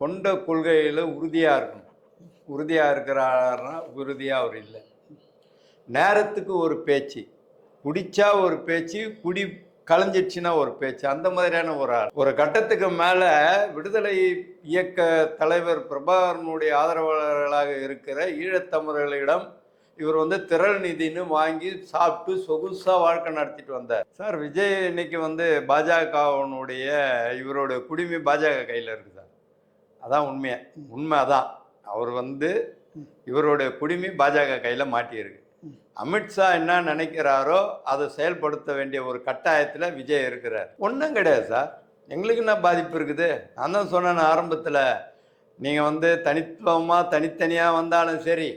கொண்ட கொள்கையில் உறுதியாக இருக்கணும். உறுதியாக இருக்கிறாருன்னா உறுதியாக அவர் இல்லை. நேரத்துக்கு ஒரு பேச்சு குடிச்சா ஒரு பேச்சு குடி கலைஞ்சிடுச்சுன்னா ஒரு பேச்சு அந்த மாதிரியான ஒரு ஆள். ஒரு கட்டத்துக்கு மேலே விடுதலை இயக்க தலைவர் பிரபாகரனுடைய ஆதரவாளர்களாக இருக்கிற ஈழத்தமிழர்களிடம் இவர் வந்து திரள் நிதின்னு வாங்கி சாப்பிட்டு சொகுசாக வாழ்க்கை நடத்திட்டு வந்தார். சார் விஜய் இன்னைக்கு வந்து பாஜகவனுடைய இவரோட குடிமை பாஜக கையில் இருக்குது. அதான் உண்மையை உண்மை. அதான் அவர் வந்து இவருடைய குடிமை பாஜக கையில் மாட்டியிருக்கு. அமித்ஷா என்ன நினைக்கிறாரோ அதை செயல்படுத்த வேண்டிய ஒரு கட்டாயத்தில் விஜய் இருக்கிறார். ஒன்றும் கிடையாது சார். எங்களுக்கு என்ன பாதிப்பு இருக்குது? நான் தான் சொன்னேன் ஆரம்பத்தில். நீங்கள் வந்து தனித்துவமாக தனித்தனியாக வந்தாலும் சரி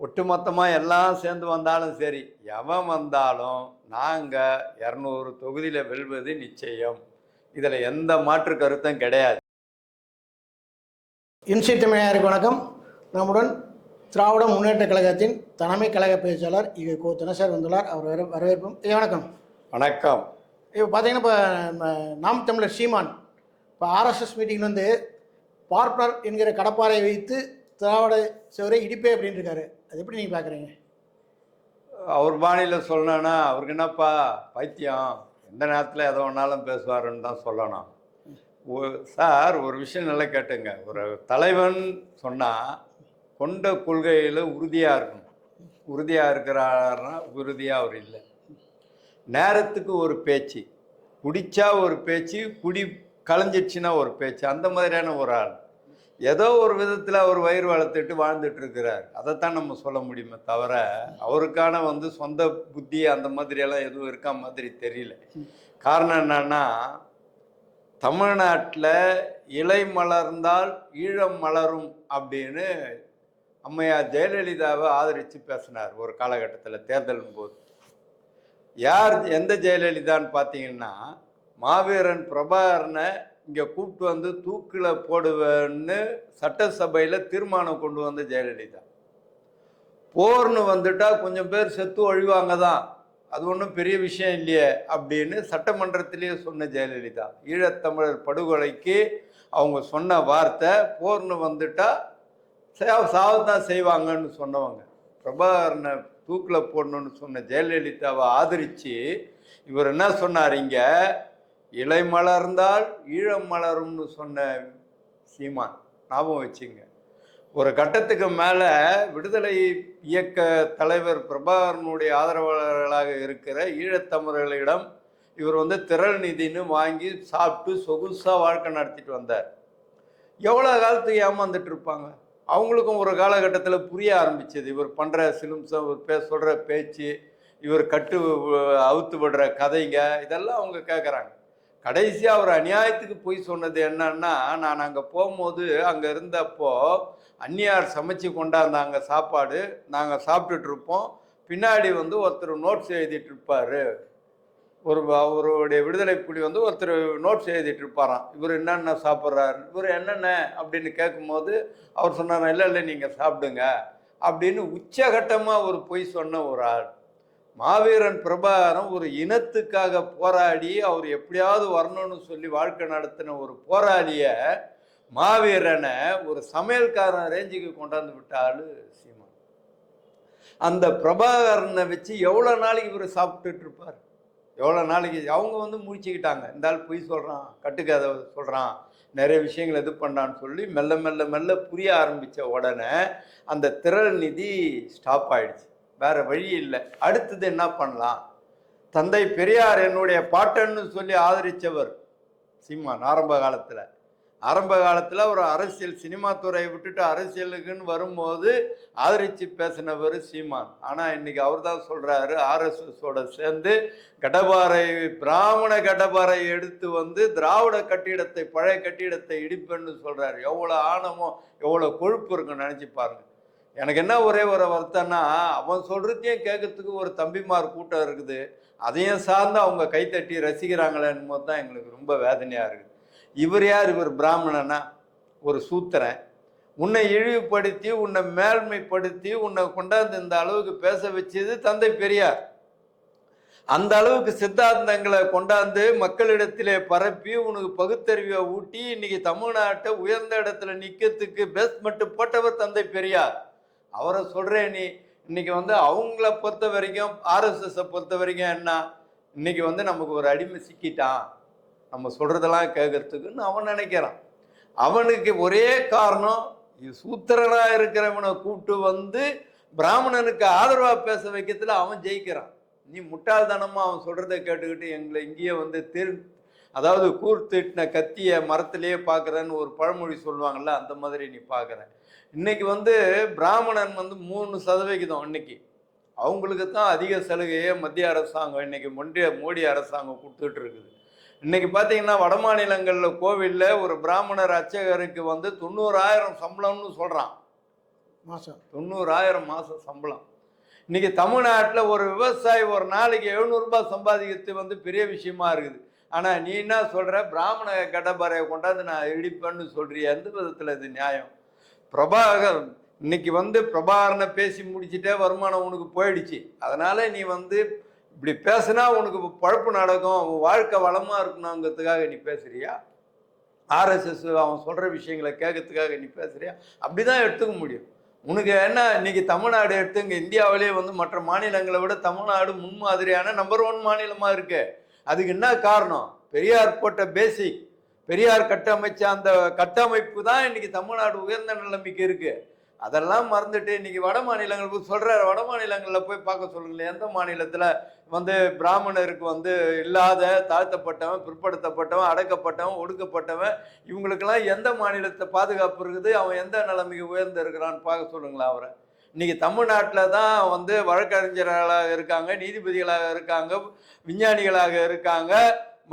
ஒட்டுமொத்தமாக எல்லாம் சேர்ந்து வந்தாலும் சரி எவன் வந்தாலும் நாங்கள் இரநூறு தொகுதியில் வெல்வது நிச்சயம். இதில் எந்த மாற்று கருத்தும் கிடையாது. இன்சி தமிழருக்கு வணக்கம். நம்முடன் திராவிட முன்னேற்ற கழகத்தின் தலைமை கழக பேச்சாளர் இக கோ தினசர் வந்துள்ளார். அவர் வர வரவேற்போம் ஐயா வணக்கம். வணக்கம். இப்போ பார்த்தீங்கன்னா இப்போ நாம் தமிழர் சீமான் இப்போ ஆர்எஸ்எஸ் மீட்டிங் வந்து பார்ட்னர் என்கிற கடப்பாரை வைத்து திராவிட சிவரை இடிப்பே அப்படின்னு இருக்காரு அது எப்படி நீங்கள் பார்க்குறீங்க? அவர் பாணியில் சொல்லணும்னா அவருக்கு என்னப்பா பைத்தியம்? எந்த நேரத்தில் எதோ ஒன்றாலும் பேசுவாருன்னு தான் சொல்லணும். சார் ஒரு விஷயம் நல்லா கேட்டுங்க. ஒரு தலைவன் சொன்னால் கொண்ட கொள்கையில் உறுதியாக இருக்கணும். உறுதியாக இருக்கிறாருன்னா உறுதியாக அவர் இல்லை. நேரத்துக்கு ஒரு பேச்சு. குடித்தா ஒரு பேச்சு குடி கலைஞ்சிடுச்சுன்னா ஒரு பேச்சு. அந்த மாதிரியான ஒரு ஆள். ஏதோ ஒரு விதத்தில் அவர் வயிறு வளர்த்துட்டு வாழ்ந்துட்டு இருக்கிறார். அதைத்தான் நம்ம சொல்ல முடியுமே தவிர அவருக்கான வந்து சொந்த புத்தி அந்த மாதிரியெல்லாம் எதுவும் இருக்கா மாதிரி தெரியல. காரணம் என்னன்னா தமிழ்நாட்டில் இலை மலர்ந்தால் ஈழம் மலரும் அப்படின்னு அம்மையார் ஜெயலலிதாவை ஆதரித்து பேசினார் ஒரு காலகட்டத்தில் தேர்தலின் போது. யார் எந்த ஜெயலலிதான்னு பார்த்தீங்கன்னா மாவீரன் பிரபாகரனை இங்கே கூப்பிட்டு வந்து தூக்கில் போடுவேன்னு சட்டசபையில் தீர்மானம் கொண்டு வந்த ஜெயலலிதா. போர்னு வந்துட்டால் கொஞ்சம் பேர் செத்து ஒழிவாங்க தான். அது ஒன்றும் பெரிய விஷயம் இல்லையே அப்படின்னு சட்டமன்றத்திலேயே சொன்ன ஜெயலலிதா. ஈழத்தமிழர் படுகொலைக்கு அவங்க சொன்ன வார்த்தை போர்னு வந்துட்டா சாவு தான் செய்வாங்கன்னு சொன்னவங்க. பிரபாகரனை தூக்கில் போடணும்னு சொன்ன ஜெயலலிதாவை ஆதரித்து இவர் என்ன சொன்னார் இங்கே? இலை மலர்ந்தால் ஈழம் மலரும்னு சொன்ன சீமான். ஞாபகம் வச்சுங்க. ஒரு கட்டத்துக்கு மேலே விடுதலை இயக்க தலைவர் பிரபாகரனுடைய ஆதரவாளர்களாக இருக்கிற ஈழத்தமிழர்களிடம் இவர் வந்து திரள் நிதின்னு வாங்கி சாப்பிட்டு சொகுசாக வாழ்க்கை நடத்திட்டு வந்தார். எவ்வளோ காலத்துக்கு ஏமாந்துட்டு இருப்பாங்க? அவங்களுக்கும் ஒரு காலகட்டத்தில் புரிய ஆரம்பிச்சது. இவர் பண்ணுற சிலும்சம் இவர் பே சொல்கிற பேச்சு இவர் கட்டு அவுத்து விடுற கதைங்க இதெல்லாம் அவங்க கேட்குறாங்க கடைசியாக அவர் அநியாயத்துக்கு போய் சொன்னது என்னன்னா நான் அங்கே போகும்போது அங்கே இருந்தப்போ அந்நியார் சமைச்சு கொண்டாந்தாங்க சாப்பாடு. நாங்கள் சாப்பிட்டுட்டு இருப்போம் பின்னாடி வந்து ஒருத்தர் நோட்ஸ் எழுதிட்டு இருப்பார் ஒரு அவருடைய விடுதலை புலி வந்து ஒருத்தர் நோட்ஸ் எழுதிட்டு இருப்பாராம் இவர் என்னென்ன சாப்பிட்றாரு? இவர் என்னென்ன? அப்படின்னு கேட்கும்போது அவர் சொன்னார் இல்லை இல்லை நீங்கள் சாப்பிடுங்க. அப்படின்னு உச்சகட்டமாக ஒரு பொய் சொன்ன ஒரு ஆள். மாவீரன் பிரபாகரன் ஒரு இனத்துக்காக போராடி அவர் எப்படியாவது வரணும்னு சொல்லி வாழ்க்கை நடத்தின ஒரு போராளியை மாவீரனை ஒரு சமையல்காரன் ரேஞ்சுக்கு கொண்டாந்து விட்டாள் ஆளு சீமான். அந்த பிரபாகரனை வச்சு எவ்வளோ நாளைக்கு இவர் சாப்பிட்டுட்டு இருப்பார்? எவ்வளோ நாளைக்கு? அவங்க வந்து முடிச்சுக்கிட்டாங்க இந்த ஆள் பொய் சொல்கிறான் கட்டுக்கதை சொல்கிறான் நிறைய விஷயங்கள் இது பண்ணான்னு சொல்லி மெல்ல மெல்ல மெல்ல புரிய ஆரம்பித்த உடனே அந்த திரள் நிதி ஸ்டாப் ஆயிடுச்சு. வேற வழி இல்லை. அடுத்தது என்ன பண்ணலாம்? தந்தை பெரியார் என்னுடைய பாட்டன்னு சொல்லி ஆதரித்தவர் சீமான் ஆரம்ப காலத்தில். ஆரம்ப காலத்தில் ஒரு அரசியல் சினிமா துறையை விட்டுட்டு அரசியலுக்குன்னு வரும்போது ஆதரித்து பேசினவர் சீமான். ஆனால் இன்னைக்கு அவர் தான் சொல்கிறாரு ஆர்எஸ்எஸோட சேர்ந்து கடபாரை பிராமண கடபாரை எடுத்து வந்து திராவிட கட்டிடத்தை பழைய கட்டிடத்தை இடிப்பேன்னு சொல்கிறாரு எவ்வளோ ஆணவம் எவ்வளோ கொழுப்பு இருக்குன்னு நினச்சி பாருங்க. எனக்கு என்ன ஒரே ஒரு வருத்தம்னா அவன் சொல்கிறதையும் கேட்கறதுக்கு ஒரு தம்பிமார் கூட்டம் இருக்குது. அதையும் சார்ந்து அவங்க கைத்தட்டி ரசிக்கிறாங்களேன்னு போது தான் எங்களுக்கு ரொம்ப வேதனையாக இருக்குது. இவர் யார்? இவர் பிராமணனா? ஒரு சூத்திரன். உன்னை இழிவுபடுத்தி உன்னை மேல்மைப்படுத்தி உன்னை கொண்டாந்து இந்த அளவுக்கு பேச வச்சது தந்தை பெரியார். அந்த அளவுக்கு சித்தாந்தங்களை கொண்டாந்து மக்களிடத்திலே பரப்பி உனக்கு பகுத்தறிவை ஊட்டி இன்னைக்கு தமிழ்நாட்டை உயர்ந்த இடத்துல நிக்கிறதுக்கு மட்டும் போட்டவர் தந்தை பெரியார். அவரை சொல்றேன் நீ இன்னைக்கு வந்து அவங்கள பொறுத்த வரைக்கும் ஆர்எஸ்எஸ் பொறுத்த வரைக்கும் என்ன? இன்னைக்கு வந்து நமக்கு ஒரு அடிமை சிக்கிட்டான். நம்ம சொல்றதெல்லாம் கேட்கறதுக்குன்னு அவன் நினைக்கிறான். அவனுக்கு ஒரே காரணம் இது சூத்திரனா இருக்கிறவனை கூப்பிட்டு வந்து பிராமணனுக்கு ஆதரவா பேச வைக்கிறதுல அவன் ஜெயிக்கிறான். நீ முட்டாள்தனமா அவன் சொல்கிறத கேட்டுக்கிட்டு எங்களை இங்கேயே வந்து திரு அதாவது கூர்த்திட்டின கத்திய மரத்திலேயே பார்க்குறேன்னு ஒரு பழமொழி சொல்லுவாங்கல்ல அந்த மாதிரி நீ பார்க்குற இன்னைக்கு வந்து பிராமணன் வந்து மூணு சதவிகிதம் இன்னைக்கு. அவங்களுக்கு தான் அதிக சலுகையை மத்திய அரசாங்கம் இன்னைக்கு ஒன்றிய மோடி அரசாங்கம் கொடுத்துட்டு இருக்குது. இன்னைக்கு பார்த்தீங்கன்னா வட மாநிலங்களில் கோவிலில் ஒரு பிராமணர் அர்ச்சகருக்கு வந்து தொண்ணூறாயிரம் சம்பளம்னு சொல்கிறான் மாதம் தொண்ணூறாயிரம் மாதம் சம்பளம். இன்னைக்கு தமிழ்நாட்டில் ஒரு விவசாயி ஒரு நாளைக்கு எழுநூறுபா சம்பாதிக்கிறது வந்து பெரிய விஷயமா இருக்குது. ஆனால் நீ என்ன சொல்கிற பிராமண கடப்பாறையை கொண்டாந்து நான் இடிப்பேன்னு சொல்றிய எந்த விதத்தில் இது நியாயம்? பிரபாகர் இன்னைக்கு வந்து பிரபாகரனை பேசி முடிச்சிட்டே வருமானம் உனக்கு போயிடுச்சு. அதனால நீ வந்து இப்படி பேசுனா உனக்கு பழப்பு நடக்கும் வாழ்க்கை வளமாக இருக்கணுங்கிறதுக்காக நீ பேசுறியா? ஆர்எஸ்எஸ் அவன் சொல்கிற விஷயங்களை கேட்கறதுக்காக நீ பேசுறியா? அப்படி தான் எடுத்துக்க முடியும். உனக்கு என்ன இன்னைக்கு தமிழ்நாடு எடுத்துங்க இந்தியாவிலே வந்து மற்ற மாநிலங்களை விட தமிழ்நாடு முன்மாதிரியான நம்பர் ஒன் மாநிலமாக இருக்கு. அதுக்கு என்ன காரணம்? பெரியார் போட்ட பேசிக் பெரியார் கட்டமைச்ச அந்த கட்டமைப்பு தான் இன்னைக்கு தமிழ்நாடு உயர்ந்த நிலைமைக்கு இருக்குது அதெல்லாம் மறந்துட்டு இன்னைக்கு வட மாநிலங்களுக்கு சொல்கிறார் வட மாநிலங்களில் போய் பார்க்க சொல்லுங்களேன். எந்த மாநிலத்தில்? வந்து பிராமணருக்கு வந்து இல்லாத தாழ்த்தப்பட்டவன் பிற்படுத்தப்பட்டவன் அடக்கப்பட்டவன் ஒடுக்கப்பட்டவன் இவங்களுக்கெல்லாம் எந்த மாநிலத்தை பாதுகாப்பு இருக்குது? அவன் எந்த நிலைமைக்கு உயர்ந்து இருக்கிறான்னு பார்க்க சொல்லுங்களேன் அவரை. இன்னைக்கு தமிழ்நாட்டில் தான் வந்து வழக்கறிஞர்களாக இருக்காங்க நீதிபதிகளாக இருக்காங்க விஞ்ஞானிகளாக இருக்காங்க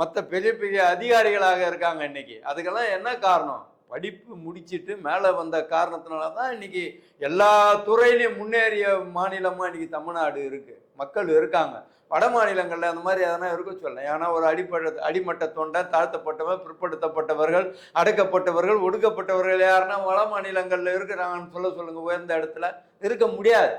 மற்ற பெரிய பெரிய அதிகாரிகளாக இருக்காங்க இன்னைக்கு. அதுக்கெல்லாம் என்ன காரணம்? படிப்பு முடிச்சிட்டு மேலே வந்த காரணத்தினால தான் இன்னைக்கு எல்லா துறையிலையும் முன்னேறிய மாநிலமாக இன்னைக்கு தமிழ்நாடு இருக்குது மக்கள் இருக்காங்க. வட மாநிலங்களில் அந்த மாதிரி எதனா இருக்க சொல்லலாம். ஏன்னா ஒரு அடிப்பட அடிமட்ட தொண்டை தாழ்த்தப்பட்டவன் பிற்படுத்தப்பட்டவர்கள் அடக்கப்பட்டவர்கள் ஒடுக்கப்பட்டவர்கள் யாருன்னா வட மாநிலங்களில் இருக்கிறாங்கன்னு சொல்ல சொல்லுங்கள் உயர்ந்த இடத்துல இருக்க முடியாது.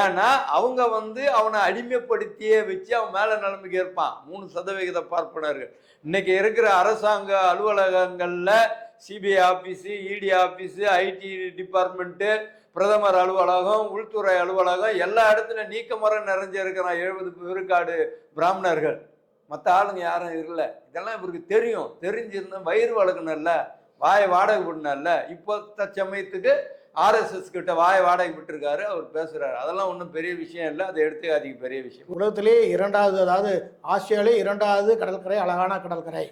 ஏன்னா அவங்க வந்து அவனை அடிமைப்படுத்தியே வச்சு அவன் மேலே நிலைமைக்கு இருப்பான் மூணு சதவிகித பார்ப்பனர்கள். இன்னைக்கு இருக்கிற அரசாங்க அலுவலகங்களில் CBI office ED office IT department பிரதமர் அலுவலகம் உள்துறை அலுவலகம் எல்லா இடத்துலையும் நீக்கமரம் நிறைஞ்சு இருக்கிறான் எழுபது விழுக்காடு பிராமணர்கள். மற்ற ஆளுங்க யாரும் இல்லை இதெல்லாம் இவருக்கு தெரியும். தெரிஞ்சிருந்தா வயிறு வளர்க்கணும்ல வாயை வாடகை விடணும்ல இப்போ தச்சமயத்துக்கு ஆர்எஸ்எஸ் கிட்ட வாயை வாடகை விட்டுருக்காரு. அவர் பேசுறாரு. அதெல்லாம் ஒன்றும் பெரிய விஷயம் இல்லை. அதை எடுத்துக்காதீங்க பெரிய விஷயம். உலகத்திலேயே இரண்டாவது அதாவது ஆசியாவிலே இரண்டாவது கடற்கரை அழகான கடற்கரை.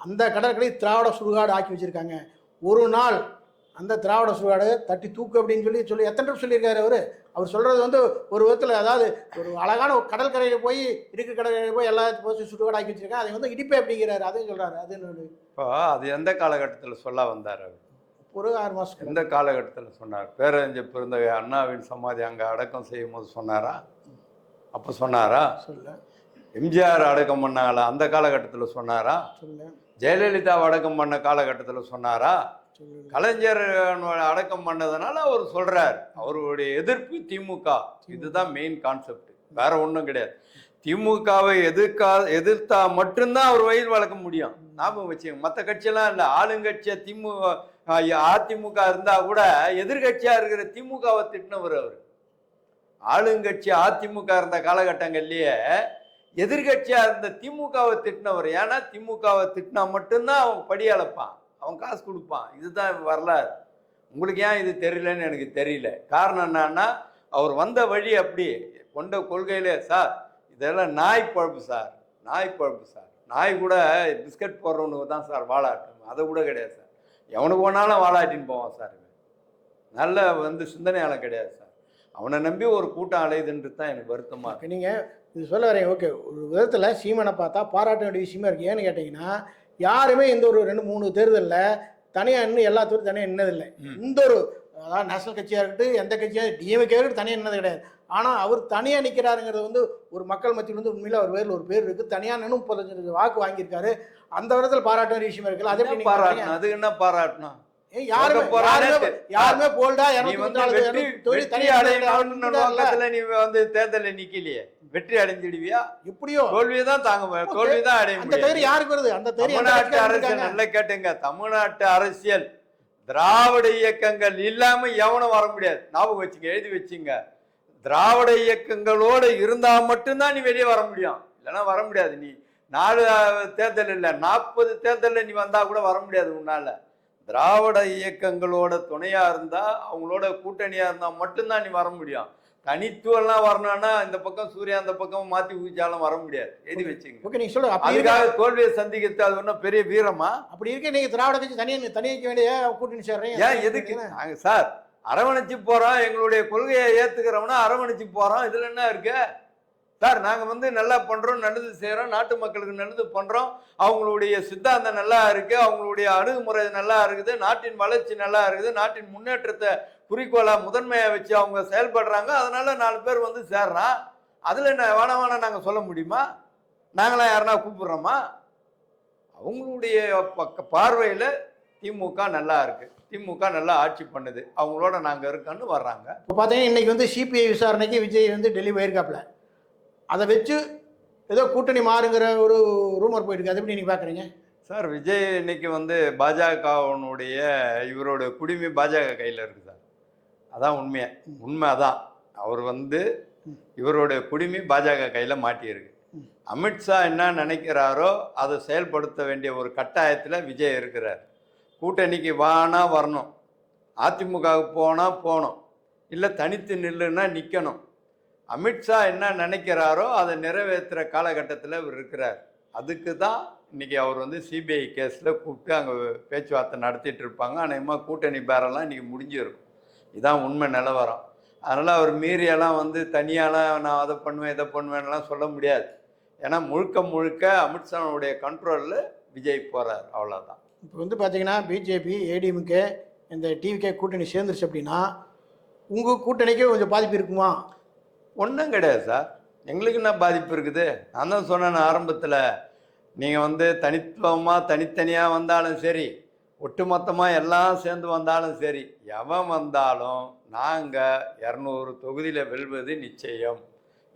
அந்த கடற்கரை திராவிட சுடுகாடு ஆக்கி வச்சிருக்காங்க. ஒரு நாள் அந்த திராவிட சுடுகாடு தட்டி தூக்கு அப்படின்னு சொல்லி சொல்லி எத்தனை டைம் சொல்லியிருக்காரு அவர்? அவர் சொல்கிறது வந்து ஒரு விதத்தில் அதாவது ஒரு அழகான ஒரு கடற்கரையில் போய் இருக்கிற கடற்கரையில் போய் எல்லா போய் சுடுகாடு ஆக்கி வச்சிருக்காங்க அதை வந்து இடிப்பே அப்படிங்கிறாரு. அதையும் சொல்கிறாரு அது இப்போ அது எந்த காலகட்டத்தில் சொல்ல வந்தார் அவர்? ஒரு ஆறு மாதம் எந்த காலகட்டத்தில் சொன்னார்? பேரறிஞர் பிறந்தகை அண்ணாவின் சமாதி அங்கே அடக்கம் செய்யும் போது சொன்னாரா? அப்போ சொன்னாரா? சொல்ல எம்ஜிஆர் அடக்கம் பண்ணாங்களா? அந்த காலகட்டத்தில் சொன்னாரா? சொல்ல ஜெயலலிதா அடக்கம் பண்ண காலகட்டத்தில் சொன்னாரா? கலைஞர் அடக்கம் பண்ணதுனால அவர் சொல்றார் அவருடைய எதிர்ப்பு திமுக. இதுதான் மெயின் கான்செப்ட் வேற ஒன்றும் கிடையாது. திமுகவை எதிர்க்கா எதிர்த்தா மட்டும்தான் அவர் வயிறு வளர்க்க முடியும். ஞாபகம் வச்சுங்க மற்ற கட்சியெல்லாம் இல்லை. ஆளுங்கட்சியா திமுக அதிமுக இருந்தா கூட எதிர்கட்சியா இருக்கிற திமுகவை திட்டினவர் அவர். ஆளுங்கட்சி அதிமுக இருந்த காலகட்டங்கள்லயே எதிர்கட்சியாக இருந்த திமுகவை திட்டினவர். ஏன்னா திமுகவை திட்டினா மட்டும்தான் அவன் படி அளப்பான் அவன் காசு கொடுப்பான். இதுதான் வரலாறு. உங்களுக்கு ஏன் இது தெரியலன்னு எனக்கு தெரியல. காரணம் என்னன்னா அவர் வந்த வழி அப்படி. கொண்ட கொள்கையிலே சார் இதெல்லாம் நாய் பழப்பு சார். நாய் பழப்பு சார். நாய் கூட பிஸ்கட் போடுறவனுக்கு தான் சார் வாழாட்டும். அதை கூட கிடையாது சார். எவனுக்கு வேணாலும் வாழாட்டின்னு போவான் சார் நல்ல வந்து சிந்தனையாளன் கிடையாது சார். அவனை நம்பி ஒரு கூட்டம் அலையுதுன்றது தான் எனக்கு வருத்தமாக நீங்கள் இது சொல்ல வரீங்க ஓகே ஒரு விதத்தில் சீமனை பார்த்தா பாராட்ட வேண்டிய விஷயமா இருக்குது ஏன்னு கேட்டிங்கன்னா யாருமே இந்த ஒரு ரெண்டு மூணு தேர்தலில் தனியாக இன்னும் எல்லா தேர்தலும் தனியாக நின்னதில்லை. இந்த ஒரு அதாவது நேஷனல் கட்சியாக இருக்கட்டும் எந்த கட்சியாக டிஎம்கே இருக்கட்டும் தனியாக நின்னது கிடையாது. ஆனால் அவர் தனியாக நிற்கிறாருங்கிறது வந்து ஒரு மக்கள் மத்தியில் வந்து உண்மையில அவர் பேரில் ஒரு பேர் இருக்குது தனியாக நின்று முப்பத்தஞ்சு வாக்கு வாங்கியிருக்காரு. அந்த விதத்தில் பாராட்ட வேண்டிய விஷயமா இருக்குல்ல அது பாராட்டணும்? அதுக்கு என்ன பாராட்டணும்? யாருமே போல்டா நீ வந்து தேர்தல்ல நிக்கலையே வெற்றி அடைஞ்சிடுவியா எப்படியோ தோல்வியை தான் தாங்க முடியும் தோல்வி தான் அடைய அந்த யாருக்கு வருது தமிழ்நாட்டு அரசியல். நல்லா கேட்டுங்க தமிழ்நாட்டு அரசியல் திராவிட இயக்கங்கள் இல்லாம எவனும் வர முடியாது ஞாபகம் வச்சுங்க எழுதி வச்சுங்க திராவிட இயக்கங்களோட இருந்தா மட்டும்தான் நீ வெளியே வர முடியும் இல்லைன்னா வர முடியாது நீ நாலு தேர்தல் இல்லை நாற்பது தேர்தலில் நீ வந்தா கூட வர முடியாது உன்னால திராவிட இயக்கங்களோட துணையா இருந்தா அவங்களோட கூட்டணியா இருந்தா மட்டும்தான் நீ வர முடியும். தனித்துவம்லாம் வரணும்னா இந்த பக்கம் சூர்யா அந்த பக்கம் மாத்தி ஊச்சாலும் வர முடியாது. எழுதி வச்சுங்க? ஓகே நீங்க சொல்லுங்க. அதுக்காக தோல்வியை சந்திக்கிறது அது ஒன்றும் பெரிய வீரமா? அப்படி இருக்க நீங்க திராவிட கட்சி தனியா தனியா வைக்க வேண்டிய கூட்டணி சேர்றீங்க? ஏன் எதுக்கு? நாங்க சார் அரவணைச்சு போறோம். எங்களுடைய கொள்கையை ஏத்துக்கிறோம்னா அரவணைச்சு போறோம். இதுல என்ன இருக்கு? சார் நாங்கள் வந்து நல்லா பண்ணுறோம் நல்லது செய்கிறோம் நாட்டு மக்களுக்கு நல்லது பண்ணுறோம் அவங்களுடைய சித்தாந்தம் நல்லா இருக்குது அவங்களுடைய அணுகுமுறை நல்லா இருக்குது நாட்டின் வளர்ச்சி நல்லா இருக்குது நாட்டின் முன்னேற்றத்தை குறிக்கோளாக முதன்மையாக வச்சு அவங்க செயல்படுறாங்க. அதனால் நாலு பேர் வந்து சேர்றான் அதில் என்ன வேணாம் வேணாம் நாங்கள் சொல்ல முடியுமா? நாங்களாம் யாருனா கூப்பிடுறோமா? அவங்களுடைய பக்க பார்வையில் திமுக நல்லா இருக்குது திமுக நல்லா ஆட்சி பண்ணுது. அவங்களோட நாங்கள் இருக்கோன்னு வர்றாங்க. இப்போ பார்த்தீங்கன்னா இன்னைக்கு வந்து சிபிஐ விசாரணைக்கு விஜய் வந்து டெல்லி போயிருக்காப்ல அதை வச்சு ஏதோ கூட்டணி மாறுங்கிற ஒரு ரூமர் போயிட்டு அதை எப்படி நீங்க பாக்குறீங்க? சார் விஜய் இன்னைக்கு வந்து பாஜகவனுடைய இவரோட குடிமை பாஜக கையில் இருக்கு சார். அதான் உண்மையை. உண்மை அதான் அவர் வந்து இவருடைய குடிமை பாஜக கையில் மாட்டியிருக்கு. அமித்ஷா என்ன நினைக்கிறாரோ அதை செயல்படுத்த வேண்டிய ஒரு கட்டாயத்தில் விஜய் இருக்கிறார். கூட்டணிக்கு வானா வரணும். அதிமுகவுக்கு போனால் போகணும். இல்லை தனித்து நில்லுன்னா நிற்கணும் அமித்ஷா என்ன நினைக்கிறாரோ அதை நிறைவேற்றுற காலகட்டத்தில் இவர் இருக்கிறார். அதுக்கு தான் இன்னைக்கு அவர் வந்து சிபிஐ கேஸில் கூப்பிட்டு அங்கே பேச்சுவார்த்தை நடத்திட்டு இருப்பாங்க. அநேகமாக கூட்டணி பேரெல்லாம் இன்னைக்கு முடிஞ்சிருக்கும். இதுதான் உண்மை நிலவரம். அதனால் அவர் மீறியெல்லாம் வந்து தனியாலாம் நான் அதை பண்ணுவேன் இதை பண்ணுவேன்லாம் சொல்ல முடியாது. ஏன்னா முழுக்க முழுக்க அமித்ஷாவுடைய கண்ட்ரோலில் விஜய் போகிறார் அவ்வளோதான் இப்போ வந்து பார்த்தீங்கன்னா பிஜேபி ஏடிஎம்கே இந்த டிவிகே கூட்டணி சேர்ந்துருச்சு அப்படின்னா உங்கள் கூட்டணிக்கே கொஞ்சம் பாதிப்பு இருக்குமா? ஒன்றும் கிடையாது சார். எங்களுக்கு என்ன பாதிப்பு இருக்குது? நான் தான் சொன்னேன் ஆரம்பத்தில் நீங்கள் வந்து தனித்துவமாக தனித்தனியாக வந்தாலும் சரி ஒட்டுமொத்தமாக எல்லாம் சேர்ந்து வந்தாலும் சரி எவன் வந்தாலும் நாங்கள் இரநூறு தொகுதியில் வெல்வது நிச்சயம்.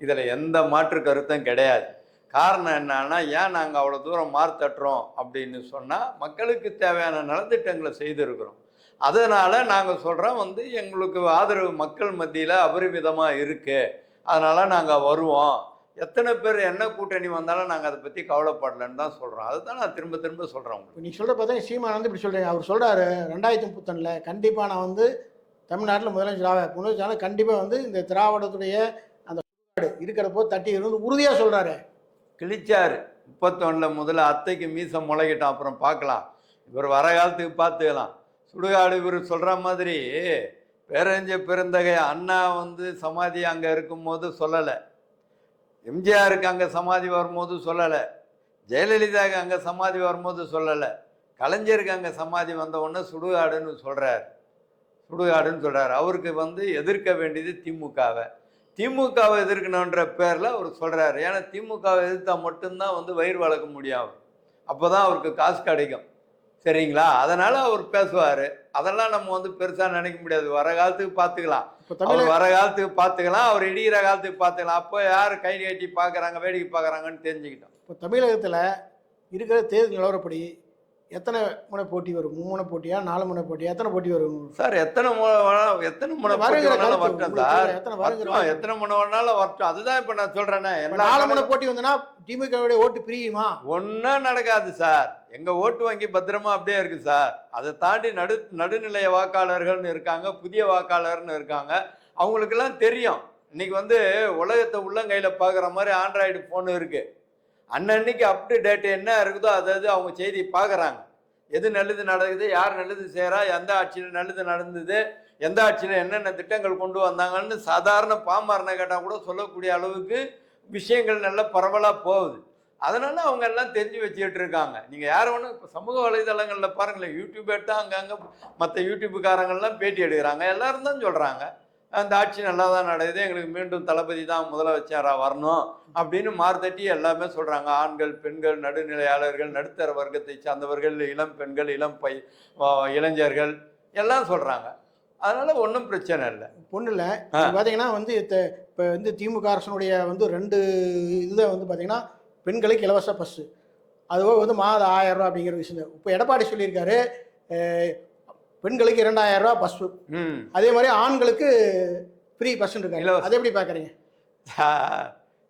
இதில் எந்த மாற்று கருத்தும் கிடையாது. காரணம் என்னன்னா ஏன் நாங்கள் அவ்வளோ தூரம் மார்த்தட்டுறோம் அப்படின்னு சொன்னால் மக்களுக்கு தேவையான நலத்திட்டங்களை செய்திருக்கிறோம். அதனால் நாங்கள் சொல்கிறோம் வந்து எங்களுக்கு ஆதரவு மக்கள் மத்தியில் அபரிமிதமாக இருக்குது அதனால் நாங்கள் வருவோம். எத்தனை பேர் என்ன கூட்டணி வந்தாலும் நாங்கள் அதை பற்றி கவலைப்படலன்னு தான் சொல்கிறோம் அதுதான் நான் திரும்ப திரும்ப சொல்கிறேன் நீ சொல்கிற பார்த்தா சீமான் வந்து இப்படி சொல்கிறீங்க அவர் சொல்கிறாரு ரெண்டாயிரத்தி முப்பத்தொன்னில் கண்டிப்பாக நான் வந்து தமிழ்நாட்டில் முதலமைச்சர் ஆவேன். முதலமைச்சர் கண்டிப்பாக வந்து இந்த திராவிடத்துடைய அந்த இருக்கிறப்போ தட்டி இருந்து உறுதியாக சொல்கிறாரு கிழிச்சாரு. முப்பத்தொன்னில் முதல்ல அத்தைக்கு மீசம் முளைக்கிட்டோம் அப்புறம் பார்க்கலாம். இவர் வர காலத்துக்கு பார்த்துக்கலாம். சுடுகாடு இவர் சொல்கிற மாதிரி பேரஞ்ச பெருந்தகை அண்ணா வந்து சமாதி அங்கே இருக்கும்போது சொல்லலை. எம்ஜிஆருக்கு அங்கே சமாதி வரும்போது சொல்லலை. ஜெயலலிதாவுக்கு அங்கே சமாதி வரும்போது சொல்லலை. கலைஞருக்கு அங்கே சமாதி வந்த உடனே சுடுகாடுன்னு சொல்கிறார் சுடுகாடுன்னு சொல்கிறார் அவருக்கு வந்து எதிர்க்க வேண்டியது திமுகவை. திமுகவை எதிர்க்கணுன்ற பேரில் அவர் சொல்கிறாரு ஏன்னா திமுகவை எதிர்த்தா மட்டும்தான் வந்து வயிறு வளர்க்க முடியும். அப்போ தான் அவருக்கு காசு கிடைக்கும். சரிங்களா? அதனால் அவர் பேசுவார். அதெல்லாம் நம்ம வந்து பெருசாக நினைக்க முடியாது. வர காலத்துக்கு பார்த்துக்கலாம் இப்போ அவர் தமிழ் வர காலத்துக்கு பார்த்துக்கலாம் அவர் இடிகிற காலத்துக்கு பார்த்துக்கலாம் அப்போ யார் கை கட்டி பார்க்குறாங்க வேடிக்கை பார்க்குறாங்கன்னு தெரிஞ்சுக்கிட்டோம். இப்போ தமிழகத்தில் இருக்கிற தேர்தல் நிலவரப்படி எத்தனை முனை போட்டி வரும்? மும்முனை போட்டியா? நாலு முனை போட்டியா? எத்தனை போட்டி வரும்? சார் எத்தனை எத்தனை வருகிற வேணாலும் வரட்டும் சார். எத்தனை. எத்தனை முறை வேணாலும் வரட்டும். அதுதான் இப்போ நான் சொல்கிறேனே இப்ப எல்லா நாலு முனை போட்டி வந்ததுன்னா திமுகவுடைய ஓட்டு பிரியுமா? ஒன்றும் நடக்காது சார். எங்கள் ஓட்டு வங்கி பத்திரமா அப்படியே இருக்கு சார். அதை தாண்டி நடு நடுநிலைய வாக்காளர்கள்னு இருக்காங்க புதிய வாக்காளர்னு இருக்காங்க. அவங்களுக்கெல்லாம் தெரியும். இன்னைக்கு வந்து உலகத்தை உள்ளங்கையில் பார்க்குற மாதிரி ஆண்ட்ராய்டு ஃபோன் இருக்கு. அன்னன்னைக்கு அப் டு டேட் என்ன இருக்குதோ அதாவது அவங்க செய்தி பார்க்குறாங்க. எது நல்லது நடக்குது யார் நல்லது செய்கிறா எந்த ஆட்சியில் நல்லது நடந்தது எந்த ஆட்சியில் என்னென்ன திட்டங்கள் கொண்டு வந்தாங்கன்னு சாதாரண பாமரனை கேட்டால் கூட சொல்லக்கூடிய அளவுக்கு விஷயங்கள் நல்லா பரவலாக போகுது. அதனால அவங்க எல்லாம் தெரிஞ்சு வச்சுக்கிட்டு இருக்காங்க. நீங்கள் யார் ஒன்றும் இப்போ சமூக வலைதளங்களில் பாருங்களேன் யூடியூப் எடுத்தால் அங்கங்கே மற்ற யூடியூப்புக்காரங்கள்லாம் பேட்டி எடுக்கிறாங்க எல்லாரும் தான் சொல்கிறாங்க அந்த ஆட்சி நல்லா தான் நடக்குது எங்களுக்கு மீண்டும் தளபதி தான் முதலமைச்சராக வரணும் அப்படின்னு மார்த்தட்டி எல்லாமே சொல்கிறாங்க ஆண்கள் பெண்கள் நடுநிலையாளர்கள் நடுத்தர வர்க்கத்தை சார்ந்தவர்கள் இளம் பெண்கள் இளம் பை இளைஞர்கள் எல்லாம் சொல்கிறாங்க அதனால் ஒன்றும் பிரச்சனை இல்லை. பொண்ணு இல்லை. பார்த்தீங்கன்னா வந்து இப்போ வந்து திமுக அரசனுடைய வந்து ரெண்டு இதை வந்து பார்த்தீங்கன்னா பெண்களுக்கு இலவச பஸ்ஸு அதுபோக வந்து மாதம் ஆயிரம் ரூபா அப்படிங்கிற விஷயம். இப்போ எடப்பாடி சொல்லியிருக்காரு பெண்களுக்கு இரண்டாயிரம் ரூபா பஸ்ஸு. ம். அதே மாதிரி ஆண்களுக்கு ஃப்ரீ பஸ்ஸுன்னு இருக்காங்க. அதை எப்படி பார்க்குறீங்க?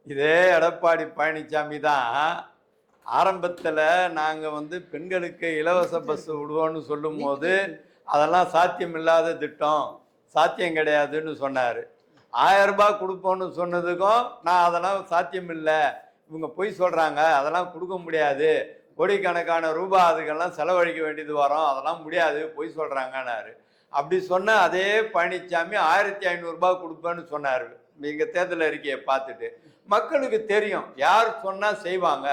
இதே எடப்பாடி பழனிசாமி தான் ஆரம்பத்தில் நாங்கள் வந்து பெண்களுக்கு இலவச பஸ் விடுவோம்னு சொல்லும்போது அதெல்லாம் சாத்தியம் இல்லாத திட்டம் சாத்தியம் கிடையாதுன்னு சொன்னார். ஆயிரம் ரூபாய் கொடுப்போம்னு சொன்னதுக்கும் நான் அதெல்லாம் சாத்தியம் இல்லை இவங்க பொய் சொல்கிறாங்க அதெல்லாம் கொடுக்க முடியாது. கோடிக்கணக்கான ரூபாய் அதுக்கெல்லாம் செலவழிக்க வேண்டியது வரும். அதெல்லாம் முடியாது. பொய் சொல்கிறாங்கன்னாரு அப்படி சொன்ன அதே பழனிசாமி ஆயிரத்தி ஐநூறுரூபா கொடுப்பேன்னு சொன்னார். எங்கள் தேர்தல் அறிக்கையை பார்த்துட்டு. மக்களுக்கு தெரியும். யார் சொன்னால் செய்வாங்க?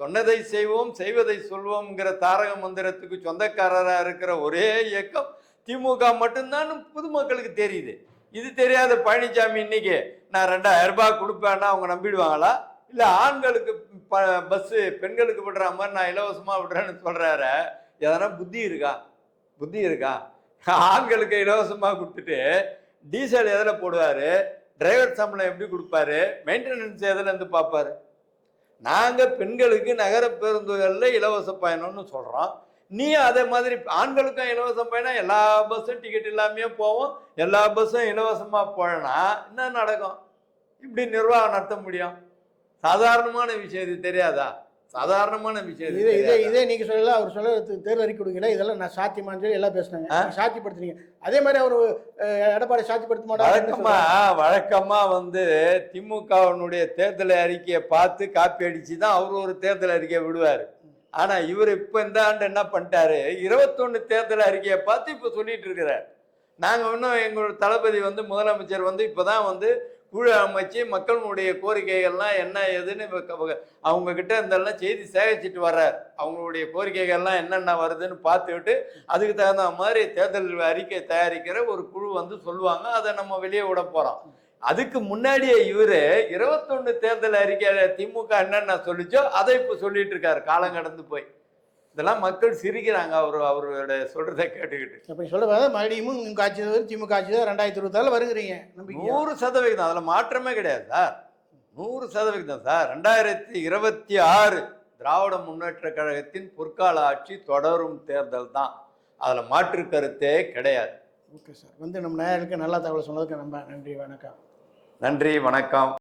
சொன்னதை செய்வோம் செய்வதை சொல்வோம்ங்கிற தாரக மந்திரத்துக்கு சொந்தக்காரராக இருக்கிற ஒரே இயக்கம் திமுக மட்டும்தான் பொதுமக்களுக்கு தெரியுது. இது தெரியாத பழனிசாமி இன்னைக்கு நான் ரெண்டாயிரம் ரூபாய் கொடுப்பேன்னா அவங்க நம்பிடுவாங்களா? இல்லை ஆண்களுக்கு ப பஸ்ஸு பெண்களுக்கு விடுற மாதிரி நான் இலவசமாக விடுறேன்னு சொல்கிறாரு எதனா புத்தி இருக்கா? புத்தி இருக்கா? ஆண்களுக்கு இலவசமாக கொடுத்துட்டு டீசல் எதில் போடுவார்? டிரைவர் சம்பளம் எப்படி கொடுப்பாரு? மெயின்டெனன்ஸ் எதுலேருந்து பார்ப்பாரு? நாங்கள் பெண்களுக்கு நகர பேருந்துகளில் இலவச பயணம்னு சொல்கிறோம் நீ அதே மாதிரி ஆண்களுக்கும் இலவச பயணம் எல்லா பஸ்ஸும் டிக்கெட் இல்லாமையே போவோம். எல்லா பஸ்ஸும் இலவசமாக போனா என்ன நடக்கும்? இப்படி நிர்வாகம் நடத்த முடியும். சாதாரணமான விஷயம் இது தெரியாதா? சாதாரணமான விஷயம் இது இதே இதே நீங்கள் சொல்லல அவர் சொல்ல தேர்தல் அறிக்கை கொடுக்கல இதெல்லாம் நான் சாத்தியமான்னு சொல்லி எல்லாம் பேசுனாங்க. சாத்தியப்படுத்துறீங்க அதே மாதிரி அவர் எடப்பாடி வழக்கமா மாட்டாங்க வழக்கமா வந்து திமுகவினுடைய தேர்தல் அறிக்கையை பார்த்து காப்பி அடிச்சு தான் அவர் ஒரு தேர்தல் அறிக்கையை விடுவார். ஆனா இவர் இப்ப இந்த ஆண்டு என்ன பண்ணிட்டாரு? இருபத்தொன்னு தேர்தல் அறிக்கையை பார்த்து இப்ப சொல்லிட்டு இருக்கிறார். நாங்க இன்னும் எங்களோட தளபதி வந்து முதலமைச்சர் வந்து இப்பதான் வந்து குழு அமைச்சு மக்களுடைய கோரிக்கைகள்லாம் என்ன ஏதுன்னு அவங்க கிட்ட இருந்தெல்லாம் செய்தி சேகரிச்சுட்டு வர்றார். அவங்களுடைய கோரிக்கைகள்லாம் என்னென்ன வருதுன்னு பார்த்துக்கிட்டு அதுக்கு தகுந்த மாதிரி தேர்தல் அறிக்கை தயாரிக்கிற ஒரு குழு வந்து சொல்லுவாங்க. அதை நம்ம வெளியே விட போறோம். அதுக்கு முன்னாடியே இவரு இருபத்தொன்னு தேர்தல் அறிக்கையில திமுக என்னென்ன சொல்லிச்சோ அதை இப்போ சொல்லிட்டு இருக்காரு. காலம் கடந்து போய். இதெல்லாம் மக்கள் சிரிக்கிறாங்க. அவர் அவரோட சொல்றதை கேட்டுக்கிட்டு. அப்படி சொல்ல மறுபடியும் தான் திமுக ஆட்சி தான் ரெண்டாயிரத்தி இருபத்தாறுல வருகிறீங்க நூறு சதவிகிதம் அதுல மாற்றமே கிடையாது சார். நூறு சதவிகிதம் சார். ரெண்டாயிரத்தி இருபத்தி ஆறு திராவிட முன்னேற்ற கழகத்தின் பொற்கால ஆட்சி தொடரும் தேர்தல் தான். அதுல மாற்று கருத்தே கிடையாது. Okay sir. வந்து நம்ம நேயர்களுக்கு நல்ல தகவல் சொன்னதுக்கு நம்ம நன்றி வணக்கம். நன்றி வணக்கம்.